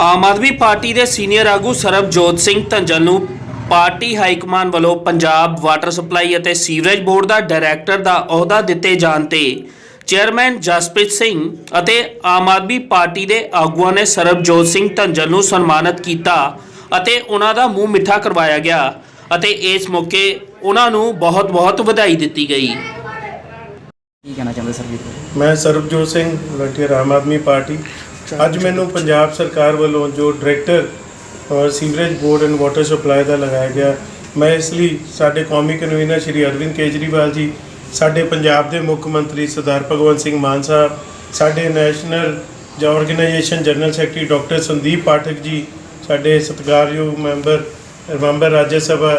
ਆਮ Aadmi party ਦੇ senior ਆਗੂ ਸਰਬਜੋਤ ਸਿੰਘ ਧੰਜਲ ਨੂੰ ਪਾਰਟੀ ਹਾਈਕਮਾਨ ਵੱਲੋਂ ਪੰਜਾਬ ਵਾਟਰ ਸਪਲਾਈ ਅਤੇ ਸੀਵਰੇਜ ਬੋਰਡ ਦਾ ਡਾਇਰੈਕਟਰ ਦਾ ਅਹੁਦਾ ਦਿੱਤੇ ਜਾਣ ਤੇ ਚੇਅਰਮੈਨ ਜਸਪ੍ਰੀਤ ਸਿੰਘ ਅਤੇ ਆਮ ਆਦਮੀ ਪਾਰਟੀ ਦੇ ਆਗੂਆਂ ਨੇ ਸਰਬਜੋਤ ਸਿੰਘ ਧੰਜਲ ਨੂੰ ਸਨਮਾਨਿਤ ਕੀਤਾ ਅਤੇ ਉਹਨਾਂ ਦਾ ਮੂੰਹ ਮਿੱਠਾ ਕਰਵਾਇਆ ਗਿਆ ਅਤੇ ਇਸ ਮੌਕੇ ਉਹਨਾਂ ਨੂੰ ਬਹੁਤ-ਬਹੁਤ ਵਧਾਈ ਦਿੱਤੀ ਗਈ। ਕੀ ਕਹਿਣਾ ਚਾਹੁੰਦੇ ਸਰ ਜੀ ਮੈਂ ਸਰਬਜੋਤ ਸਿੰਘ ਵਲੰਟੀਅਰ ਆਮ ਆਦਮੀ ਪਾਰਟੀ। ਅੱਜ ਮੈਨੂੰ ਪੰਜਾਬ ਸਰਕਾਰ ਵੱਲੋਂ ਜੋ ਡਾਇਰੈਕਟਰ ਔਰ sewerage board and water supply ਦਾ ਲਗਾਇਆ ਗਿਆ ਮੈਂ ਇਸ ਲਈ ਸਾਡੇ ਕੌਮੀ ਕਨਵੀਨਰ ਸ਼੍ਰੀ ਅਰਵਿੰਦ ਕੇਜਰੀਵਾਲ ਜੀ ਸਾਡੇ ਪੰਜਾਬ ਦੇ ਮੁੱਖ ਮੰਤਰੀ ਸਰਦਾਰ ਭਗਵੰਤ ਸਿੰਘ ਮਾਨ ਸਾਹਿਬ ਸਾਡੇ ਨੈਸ਼ਨਲ ਜਾਂ organisation general secretary doctor Sandeep Pathak ji ਸਾਡੇ ਸਤਿਕਾਰਯੋਗ ਮੈਂਬਰ ਮੈਂਬਰ ਰਾਜ ਸਭਾ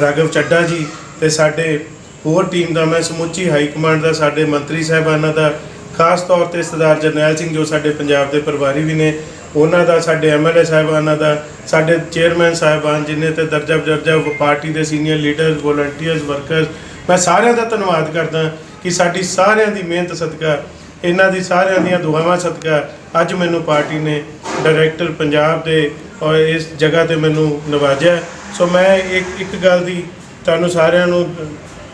ਰਾਘਵ ਚੱਡਾ ਜੀ ਤੇ ਸਾਡੇ ਹੋਰ ਟੀਮ ਦਾ ਮੈਂ ਸਮੁੱਚੀ ਹਾਈ ਕਮਾਂਡ ਦਾ ਸਾਡੇ ਮੰਤਰੀ ਸਾਹਿਬਾਨਾਂ ਦਾ ਖਾਸ ਤੌਰ ਤੇ ਸਰਦਾਰ ਜਰਨੈਲ ਸਿੰਘ ਜੋ ਸਾਡੇ ਪੰਜਾਬ ਦੇ ਪਰਿਵਾਰੀ ਵੀ ਨੇ, ਉਹਨਾਂ ਦਾ, ਸਾਡੇ ਐਮਐਲਏ ਸਾਹਿਬਾਨਾਂ ਦਾ, ਸਾਡੇ ਚੇਅਰਮੈਨ ਸਾਹਿਬਾਨ ਜਿਨੇ ਤੇ ਦਰਜਾ ਬਦਰਜਾ ਪਾਰਟੀ ਦੇ ਸੀਨੀਅਰ ਲੀਡਰਸ, ਵੋਲੰਟੀਅਰਸ, ਵਰਕਰਸ, ਮੈਂ ਸਾਰਿਆਂ ਦਾ ਧੰਨਵਾਦ ਕਰਦਾ ਕਿ ਸਾਡੀ ਸਾਰਿਆਂ ਦੀ ਮਿਹਨਤ ਸਦਕਾ, ਇਹਨਾਂ ਦੀ ਸਾਰਿਆਂ ਦੀਆਂ ਦੁਆਵਾਂ ਸਦਕਾ ਅੱਜ ਮੈਨੂੰ ਪਾਰਟੀ ਨੇ ਡਾਇਰੈਕਟਰ ਪੰਜਾਬ ਦੇ ਔਰ ਇਸ ਜਗ੍ਹਾ ਤੇ ਮੈਨੂੰ ਨਵਾਜਿਆ। ਸੋ ਮੈਂ ਇੱਕ ਇੱਕ ਗੱਲ ਦੀ ਤੁਹਾਨੂੰ ਸਾਰਿਆਂ ਨੂੰ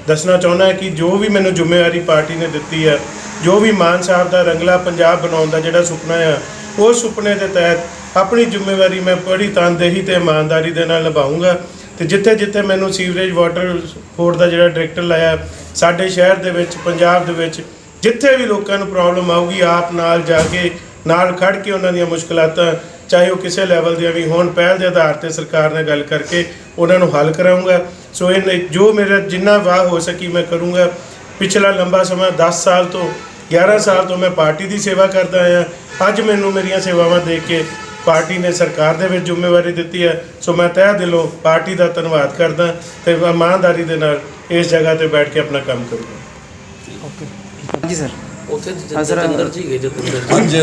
ਦੱਸਣਾ ਚਾਹੁੰਦਾ ਕਿ ਜੋ ਵੀ ਮੈਨੂੰ ਜ਼ਿੰਮੇਵਾਰੀ ਪਾਰਟੀ ਨੇ ਦਿੱਤੀ ਹੈ, ਜੋ ਵੀ ਮਾਨ ਸਾਹਿਬ ਦਾ ਰੰਗਲਾ ਪੰਜਾਬ ਬਣਾਉਣ ਦਾ ਜਿਹੜਾ ਸੁਪਨਾ ਹੈ ਉਸ ਸੁਪਨੇ ਦੇ ਤਹਿਤ ਆਪਣੀ ਜ਼ਿੰਮੇਵਾਰੀ ਮੈਂ ਬੜੀ ਤਨਦੇਹੀ ਤੇ ਇਮਾਨਦਾਰੀ ਦੇ ਨਾਲ ਨਿਭਾਉਂਗਾ ਤੇ ਜਿੱਥੇ ਜਿੱਥੇ ਮੈਨੂੰ ਸੀਵਰੇਜ ਵਾਟਰ ਬੋਰਡ ਦਾ ਜਿਹੜਾ ਡਾਇਰੈਕਟਰ ਲਾਇਆ, ਸਾਡੇ ਸ਼ਹਿਰ ਦੇ ਵਿੱਚ, ਪੰਜਾਬ ਦੇ ਵਿੱਚ, ਜਿੱਥੇ ਵੀ ਲੋਕਾਂ ਨੂੰ ਪ੍ਰੋਬਲਮ ਆਊਗੀ, ਆਪ ਨਾਲ ਜਾ ਕੇ, ਨਾਲ ਖੜ ਕੇ ਉਹਨਾਂ ਦੀਆਂ ਮੁਸ਼ਕਲਾਤਾਂ, ਚਾਹੇ ਉਹ ਕਿਸੇ ਲੈਵਲ ਦੀਆਂ ਵੀ ਹੋਣ, ਪਹਿਲ ਦੇ ਆਧਾਰ ਤੇ ਸਰਕਾਰ ਨਾਲ ਗੱਲ ਕਰਕੇ ਉਹਨਾਂ ਨੂੰ ਹੱਲ ਕਰਾਉਂਗਾ ਸੋ ਇਹ ਜੋ ਮੇਰਾ ਜਿੰਨਾ ਵਾਹ ਹੋ ਸਕੀ ਮੈਂ ਕਰੂੰਗਾ। ਪਿਛਲਾ ਲੰਬਾ ਸਮਾਂ 10 ਸਾਲ ਤੋਂ 11 ਸਾਲ ਤੋਂ ਮੈਂ ਪਾਰਟੀ ਦੀ ਸੇਵਾ ਕਰਦਾ ਆਇਆ। ਅੱਜ ਮੈਨੂੰ ਮੇਰੀਆਂ ਸੇਵਾਵਾਂ ਦੇਖ ਕੇ ਪਾਰਟੀ ਨੇ ਸਰਕਾਰ ਦੇ ਵਿੱਚ ਜ਼ਿੰਮੇਵਾਰੀ ਦਿੱਤੀ ਹੈ। ਸੋ ਮੈਂ ਤਹਿ ਦਿਲੋਂ ਪਾਰਟੀ ਦਾ ਧੰਨਵਾਦ ਕਰਦਾ ਤੇ ਇਮਾਨਦਾਰੀ ਦੇ ਨਾਲ ਇਸ ਜਗ੍ਹਾ ਤੇ ਬੈਠ ਕੇ ਆਪਣਾ ਕੰਮ ਕਰੂੰਗਾ। ਓਕੇ। ਹਾਂਜੀ ਸਰ। ਉੱਥੇ ਜਤਿੰਦਰ ਜੀ ਗਏ ਜਤਿੰਦਰ ਜੀ। ਅੱਜ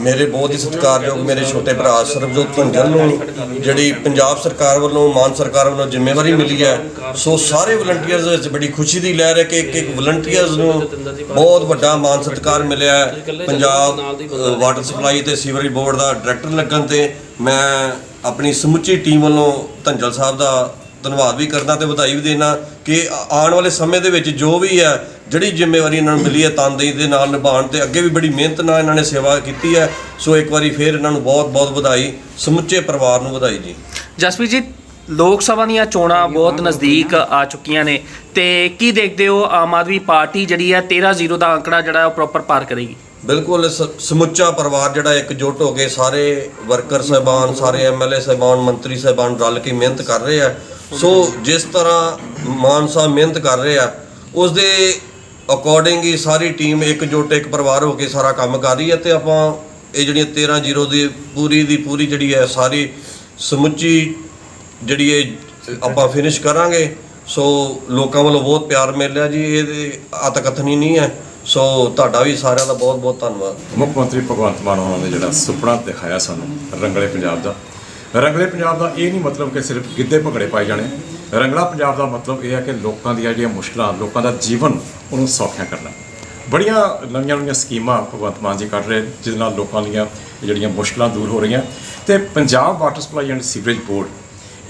ਮੇਰੇ ਬਹੁਤ ਹੀ ਸਤਿਕਾਰਯੋਗ ਮੇਰੇ ਛੋਟੇ ਭਰਾ ਸਰਬਜੋਤ ਧੰਜਲ ਨੂੰ, ਜਿਹੜੀ ਪੰਜਾਬ ਸਰਕਾਰ ਵੱਲੋਂ, ਮਾਨ ਸਰਕਾਰ ਵੱਲੋਂ ਜ਼ਿੰਮੇਵਾਰੀ ਮਿਲੀ ਹੈ, ਸੋ ਸਾਰੇ ਵਲੰਟੀਅਰਸ ਵਿੱਚ ਬੜੀ ਖੁਸ਼ੀ ਦੀ ਲਹਿਰ ਹੈ ਕਿ ਇੱਕ ਇੱਕ ਵਲੰਟੀਅਰਸ ਨੂੰ ਬਹੁਤ ਵੱਡਾ ਮਾਨ ਸਤਿਕਾਰ ਮਿਲਿਆ ਹੈ। ਪੰਜਾਬ ਵਾਟਰ ਸਪਲਾਈ ਤੇ ਸੀਵਰੇਜ ਬੋਰਡ ਦਾ ਡਾਇਰੈਕਟਰ ਲੱਗਣ ਤੇ ਮੈਂ ਆਪਣੀ ਸਮੁੱਚੀ ਟੀਮ ਵੱਲੋਂ ਧੰਜਲ ਸਾਹਿਬ ਦਾ ਧੰਨਵਾਦ ਵੀ ਕਰਦਾ ਤੇ ਵਧਾਈ ਵੀ ਦੇਣਾ ਕਿ ਆਉਣ ਵਾਲੇ ਸਮੇਂ ਦੇ ਵਿੱਚ ਜੋ ਵੀ ਹੈ, ਜਿਹੜੀ ਜ਼ਿੰਮੇਵਾਰੀ ਇਹਨਾਂ ਨੂੰ ਮਿਲੀ ਹੈ ਤਨਦੇਹੀ ਦੇ ਨਾਲ ਨਿਭਾਉਣ ਤੇ ਅੱਗੇ ਵੀ ਬੜੀ ਮਿਹਨਤ ਨਾਲ ਇਹਨਾਂ ਨੇ ਸੇਵਾ ਕੀਤੀ ਹੈ। ਸੋ ਇੱਕ ਵਾਰੀ ਫੇਰ ਇਹਨਾਂ ਨੂੰ ਬਹੁਤ-ਬਹੁਤ ਵਧਾਈ, ਸਮੁੱਚੇ ਪਰਿਵਾਰ ਨੂੰ ਵਧਾਈ ਜੀ। ਜਸਪ੍ਰੀਤ ਜੀ, ਲੋਕ ਸਭਾ ਦੀਆਂ ਚੋਣਾਂ ਬਹੁਤ ਨਜ਼ਦੀਕ ਆ ਚੁੱਕੀਆਂ ਨੇ ਤੇ ਕੀ ਦੇਖਦੇ ਹੋ? ਆਮ ਆਦਮੀ ਪਾਰਟੀ ਜਿਹੜੀ ਹੈ 13-0 ਦਾ ਅੰਕੜਾ ਜਿਹੜਾ ਉਹ ਪ੍ਰੋਪਰ ਪਾਰ ਕਰੇਗੀ। ਬਿਲਕੁਲ ਸ- ਸਮੁੱਚਾ ਪਰਿਵਾਰ ਜਿਹੜਾ ਇਕਜੁੱਟ ਹੋ ਕੇ ਸਾਰੇ ਵਰਕਰ ਸਹਿਬਾਨ, ਸਾਰੇ ਐਮਐਲਏ ਸਹਿਬਾਨ, ਮੰਤਰੀ ਸਹਿਬਾਨ ਰਲ ਕੇ ਮਿਹਨਤ ਕਰ ਰਹੇ ਆ। ਸੋ ਜਿਸ ਤਰ੍ਹਾਂ ਮਾਨ ਸਾਹਿਬ ਮਿਹਨਤ ਕਰ ਰਹੇ ਆ ਉਸ ਦੇ ਅਕੋਰਡਿੰਗ ਹੀ ਸਾਰੀ ਟੀਮ ਇਕਜੁੱਟ, ਇੱਕ ਪਰਿਵਾਰ ਹੋ ਕੇ ਸਾਰਾ ਕੰਮ ਕਰ ਰਹੀ ਹੈ ਤੇ ਆਪਾਂ ਇਹ ਜਿਹੜੀਆਂ 13 ਜ਼ੀਰੋ ਦੀ ਪੂਰੀ ਦੀ ਪੂਰੀ ਜਿਹੜੀ ਹੈ ਸਾਰੀ ਸਮੁੱਚੀ ਜਿਹੜੀ ਇਹ ਆਪਾਂ ਫਿਨਿਸ਼ ਕਰਾਂਗੇ। ਸੋ ਲੋਕਾਂ ਵੱਲੋਂ ਬਹੁਤ ਪਿਆਰ ਮਿਲ ਰਿਹਾ ਜੀ, ਇਹ ਅਤਕਥਨੀ ਨਹੀਂ ਹੈ। ਸੋ ਤੁਹਾਡਾ ਵੀ ਸਾਰਿਆਂ ਦਾ ਬਹੁਤ ਬਹੁਤ ਧੰਨਵਾਦ। ਮੁੱਖ ਮੰਤਰੀ ਭਗਵੰਤ ਮਾਨ ਉਹਨਾਂ ਨੇ ਜਿਹੜਾ ਸੁਪਨਾ ਦਿਖਾਇਆ ਸਾਨੂੰ ਰੰਗਲੇ ਪੰਜਾਬ ਦਾ। ਰੰਗਲੇ ਪੰਜਾਬ ਦਾ ਇਹ ਨਹੀਂ ਮਤਲਬ ਕਿ ਸਿਰਫ ਗਿੱਧੇ ਭੰਗੜੇ ਪਾਏ ਜਾਣੇ। ਰੰਗਲਾ ਪੰਜਾਬ ਦਾ ਮਤਲਬ ਇਹ ਹੈ ਕਿ ਲੋਕਾਂ ਦੀਆਂ ਜਿਹੜੀਆਂ ਮੁਸ਼ਕਲਾਂ ਲੋਕਾਂ ਦਾ ਜੀਵਨ ਉਹਨੂੰ ਸੌਖਿਆ ਕਰਨਾ। ਬੜੀਆਂ ਨਵੀਆਂ ਨਵੀਆਂ ਸਕੀਮਾਂ ਭਗਵੰਤ ਮਾਨ ਜੀ ਕੱਢ ਰਹੇ ਜਿਹਦੇ ਨਾਲ ਲੋਕਾਂ ਦੀਆਂ ਜਿਹੜੀਆਂ ਮੁਸ਼ਕਲਾਂ ਦੂਰ ਹੋ ਰਹੀਆਂ। ਤੇ Punjab water supply and sewerage board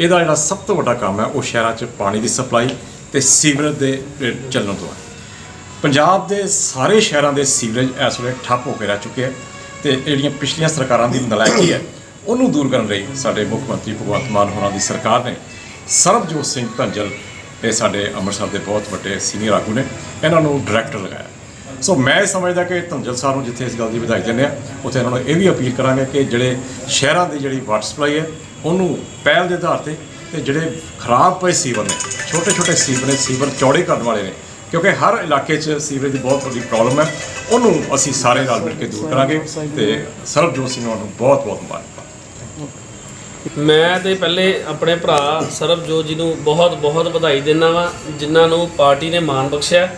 ਇਹਦਾ ਜਿਹੜਾ ਸਭ ਤੋਂ ਵੱਡਾ ਕੰਮ ਹੈ ਉਹ ਸ਼ਹਿਰਾਂ 'ਚ ਪਾਣੀ ਦੀ ਸਪਲਾਈ ਤੇ ਸੀਵਰੇਜ ਦੇ ਅਹ, ਚੱਲਣ ਤੋਂ। ਹੈ ਪੰਜਾਬ ਦੇ ਸਾਰੇ ਸ਼ਹਿਰਾਂ ਦੇ ਸੀਵਰੇਜ ਇਸ ਵੇਲੇ ਠੱਪ ਹੋ ਕੇ ਰਹਿ ਚੁੱਕੇ ਹੈ ਤੇ ਜਿਹੜੀਆਂ ਪਿਛਲੀਆਂ ਸਰਕਾਰਾਂ ਦੀ ਨਲਾਇਕੀ ਹੈ, ਉਹਨੂੰ ਦੂਰ ਕਰਨ ਲਈ ਸਾਡੇ ਮੁੱਖ ਮੰਤਰੀ ਭਗਵੰਤ ਮਾਨ ਹੋਰਾਂ ਦੀ ਸਰਕਾਰ ਨੇ ਸਰਬਜੋਤ ਸਿੰਘ ਧੰਜਲ ਇਹ ਸਾਡੇ ਅੰਮ੍ਰਿਤਸਰ ਦੇ ਬਹੁਤ ਵੱਡੇ ਸੀਨੀਅਰ ਆਗੂ ਨੇ ਇਹਨਾਂ ਨੂੰ ਡਾਇਰੈਕਟਰ ਲਗਾਇਆ। ਸੋ ਮੈਂ ਇਹ ਸਮਝਦਾ ਕਿ ਧੰਜਲ ਸਾਹਿਬ ਨੂੰ ਜਿੱਥੇ ਇਸ ਗੱਲ ਦੀ ਵਧਾਈ ਦਿੰਦੇ ਆ, ਉੱਥੇ ਇਹਨਾਂ ਨੂੰ ਇਹ ਵੀ ਅਪੀਲ ਕਰਾਂਗੇ ਕਿ ਜਿਹੜੇ ਸ਼ਹਿਰਾਂ ਦੀ ਜਿਹੜੀ ਵਾਟਰ ਸਪਲਾਈ ਹੈ, ਉਹਨੂੰ ਪਹਿਲ ਦੇ ਆਧਾਰ ਤੇ ਤੇ ਜਿਹੜੇ ਖਰਾਬ ਪਏ ਸੀਵਰ ਨੇ ਛੋਟੇ ਛੋਟੇ ਸੀਵਰ ਨੇ, ਸੀਵਰ ਚੌੜੇ ਕਰਨ ਵਾਲੇ ਨੇ ਕਿਉਂਕਿ ਹਰ ਇਲਾਕੇ 'ਚ ਸੀਵਰੇਜ ਦੀ ਬਹੁਤ ਵੱਡੀ ਪ੍ਰੋਬਲਮ ਹੈ। ਉਹਨੂੰ ਅਸੀਂ ਸਾਰੇ ਨਾਲ ਮਿਲ ਕੇ ਦੂਰ ਕਰਾਂਗੇ ਤੇ ਸਰਬਜੋਤ ਸਿੰਘ ਨੂੰ ਬਹੁਤ ਬਹੁਤ ਮੁਬਾਰਕਾਂ ਮੈਂ ਤੇ ਪਹਿਲੇ ਆਪਣੇ ਭਰਾ ਸਰਬਜੋਤ ਜੀ ਨੂੰ ਬਹੁਤ ਬਹੁਤ ਵਧਾਈ ਦਿੰਦਾ ਵਾਂ, ਜਿਨ੍ਹਾਂ ਨੂੰ ਪਾਰਟੀ ਨੇ ਮਾਣ ਬਖਸ਼ਿਆ।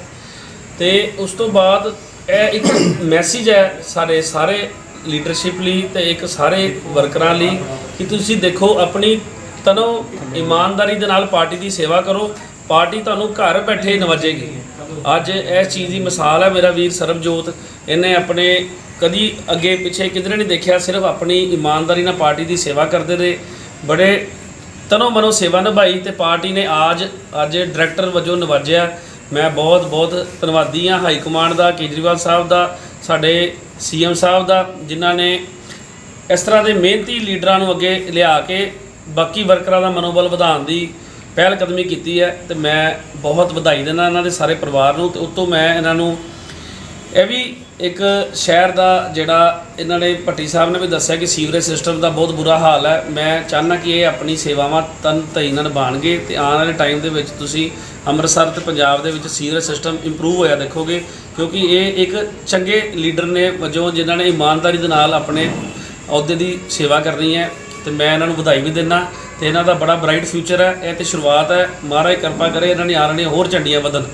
ਤੇ ਉਸ ਤੋਂ ਬਾਅਦ ਇਹ ਇੱਕ ਮੈਸੇਜ ਹੈ ਸਾਡੇ ਸਾਰੇ ਲੀਡਰਸ਼ਿਪ ਲਈ ਤੇ ਇੱਕ ਸਾਰੇ ਵਰਕਰਾਂ ਲਈ ਕਿ ਤੁਸੀਂ ਦੇਖੋ, ਆਪਣੀ ਤਨੋ ਇਮਾਨਦਾਰੀ ਦੇ ਨਾਲ ਪਾਰਟੀ ਦੀ ਸੇਵਾ ਕਰੋ। ਪਾਰਟੀ ਤੁਹਾਨੂੰ ਘਰ ਬੈਠੇ ਨਵਾਜੇਗੀ ਅੱਜ ਇਸ ਚੀਜ਼ ਦੀ ਮਿਸਾਲ ਹੈ ਮੇਰਾ ਵੀਰ ਸਰਬਜੋਤ। ਇਹਨੇ ਆਪਣੇ ਕਦੀ ਅੱਗੇ ਪਿੱਛੇ ਕਿਧਰੇ ਨਹੀਂ ਦੇਖਿਆ, ਸਿਰਫ ਆਪਣੀ ਇਮਾਨਦਾਰੀ ਨਾਲ ਪਾਰਟੀ ਦੀ ਸੇਵਾ ਕਰਦੇ ਰਹੇ। ਬੜੇ ਤਨੋ ਮਨੋ ਸੇਵਾ ਨਿਭਾਈ ਤੇ ਪਾਰਟੀ ਨੇ ਆਜ, ਅੱਜ ਡਾਇਰੈਕਟਰ ਵਜੋਂ ਨਿਵਾਜਿਆ। ਮੈਂ ਬਹੁਤ ਬਹੁਤ ਧੰਨਵਾਦੀ ਹਾਂ ਹਾਈ ਕਮਾਂਡ ਦਾ, ਕੇਜਰੀਵਾਲ ਸਾਹਿਬ ਦਾ, ਸਾਡੇ ਸੀਐਮ ਸਾਹਿਬ ਦਾ, ਜਿਨ੍ਹਾਂ ਨੇ ਇਸ ਤਰ੍ਹਾਂ ਦੇ ਮਿਹਨਤੀ ਲੀਡਰਾਂ ਨੂੰ ਅੱਗੇ ਲਿਆ ਕੇ ਬਾਕੀ ਵਰਕਰਾਂ ਦਾ ਮਨੋਬਲ ਵਧਾਉਣ ਦੀ ਪਹਿਲ ਕਦਮੀ ਕੀਤੀ ਹੈ ਤੇ ਮੈਂ ਬਹੁਤ ਵਧਾਈ ਦਿੰਦਾ ਇਹਨਾਂ ਦੇ ਸਾਰੇ ਪਰਿਵਾਰ ਨੂੰ ਤੇ ਉਤੋਂ ਮੈਂ ਇਹਨਾਂ ਨੂੰ ਇਹ ਵੀ ਇੱਕ ਸ਼ਹਿਰ ਦਾ ਜਿਹੜਾ ਇਹਨਾਂ ਨੇ ਭੱਟੀ ਸਾਹਿਬ ਨੇ ਵੀ ਦੱਸਿਆ ਕਿ ਸੀਵਰੇਜ ਸਿਸਟਮ ਦਾ ਬਹੁਤ ਬੁਰਾ ਹਾਲ ਹੈ। ਮੈਂ ਚਾਹੁੰਦਾ ਕਿ ਇਹ ਆਪਣੀ ਸੇਵਾਵਾਂ ਤਨ ਧਈ ਨਾਲ ਬਾਣਗੇ ਤੇ ਆਉਣ ਵਾਲੇ ਟਾਈਮ ਦੇ ਵਿੱਚ ਤੁਸੀਂ ਅੰਮ੍ਰਿਤਸਰ ਤੇ ਪੰਜਾਬ ਦੇ ਵਿੱਚ ਸੀਵਰੇਜ ਸਿਸਟਮ ਇੰਪਰੂਵ ਹੋਇਆ ਦੇਖੋਗੇ, ਕਿਉਂਕਿ ਇਹ ਇੱਕ ਚੰਗੇ ਲੀਡਰ ਨੇ ਵਜੋਂ ਜਿਨ੍ਹਾਂ ਨੇ ਇਮਾਨਦਾਰੀ ਦੇ ਨਾਲ ਆਪਣੇ ਅਹੁਦੇ ਦੀ ਸੇਵਾ ਕਰਨੀ ਹੈ ਤੇ ਮੈਂ ਇਹਨਾਂ ਨੂੰ ਵਧਾਈ ਵੀ ਦਿੰਦਾ। ਤੇ ਇਹਨਾਂ ਦਾ ਬੜਾ ਬ੍ਰਾਈਟ ਫਿਊਚਰ ਹੈ, ਇਹ ਤੇ ਸ਼ੁਰੂਆਤ ਹੈ। ਮਹਾਰਾਜ ਕਿਰਪਾ ਕਰੇ, ਇਹਨਾਂ ਨੇ ਆਉਣ ਵਾਲੀਆਂ ਹੋਰ ਝੰਡੀਆਂ ਵਧਣ।